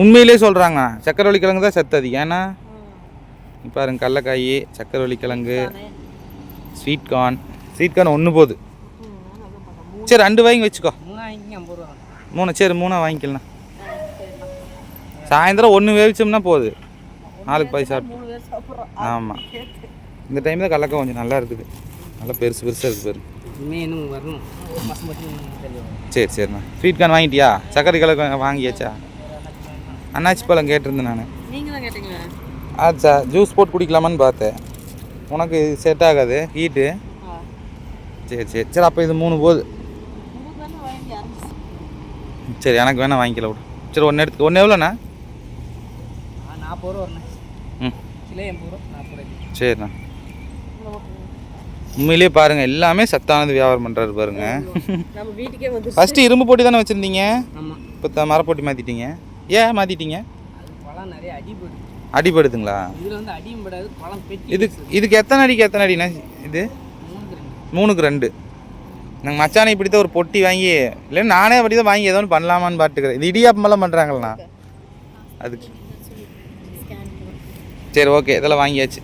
உண்மையிலே சொல்கிறாங்க சக்கரவள்ளி கிழங்கு தான் சத்து அதிகம். ஏன்னா இங்க பாருங்க கடலக்காய் சக்கரவள்ளி கிழங்கு ஸ்வீட் கார்ன் ஸ்வீட் கார்ன் ஒன்று போகுது சரி ரெண்டு வாங்கி வச்சுக்கோ. மூணு சரி மூணா வாங்கிக்கலாம். சாயந்தரம் ஒன்று வேவிச்சோம்னா போகுது நாளுக்கு பாய் சாப்பிட்டு. ஆமாம் இந்த டைம் தான் கடலக்காய் கொஞ்சம் நல்லா இருக்குது. நல்லா பெருசு பெருசாக இருக்குது பாரு. இனிமே இன்னும் வரணும். ஒரு மாதம் மட்டும் தெரியும் சரி சரிண்ணா ஸ்வீட் கார்ன் வாங்கிட்டியா? சக்கரை கிழங்கு வாங்கியாச்சா? அண்ணாச்சி பழம் கேட்டிருந்தேன் நான். ஆச்சா ஜூஸ் போட்டு குடிக்கலாமான்னு பார்த்தேன். உனக்கு செட் ஆகாது ஹீட்டு சரி சரி. சரி அப்போ இது மூணு போகுது சரி எனக்கு வேணா வாங்கிக்கல விடு. சரி ஒன்று எடுத்து ஒன்று எவ்வளோண்ணா? நாற்பது ரூபா ம். சரிண்ணா. உண்மையிலேயே பாருங்கள் எல்லாமே சத்தானது வியாபாரம் பண்ணுறாரு பாருங்க. ஃபஸ்ட்டு இரும்பு போட்டி தானே வச்சுருந்தீங்க? இப்போ த மரப்போட்டி மாற்றிட்டீங்க ஏன் மாற்றிட்டீங்க பழம் நிறைய அடிபடு அடிபடுதுங்களா? இதில் வந்து அடியும் படாது பழம் பெட்டி இது இதுக்கு எத்தனை அடிக்கு எத்தனை அடிண்ணா இது? மூணுக்கு ரெண்டு. நாங்கள் மச்சானை இப்படி தான் ஒரு பொட்டி வாங்கி இல்லை நானே அப்படி தான் வாங்கி ஏதோ ஒன்று பண்ணலாமான்னு பார்த்துக்கிறேன் இது இடியாப்பமெல்லாம் பண்ணுறாங்களண்ணா அதுக்கு. சரி ஓகே. இதெல்லாம் வாங்கியாச்சு.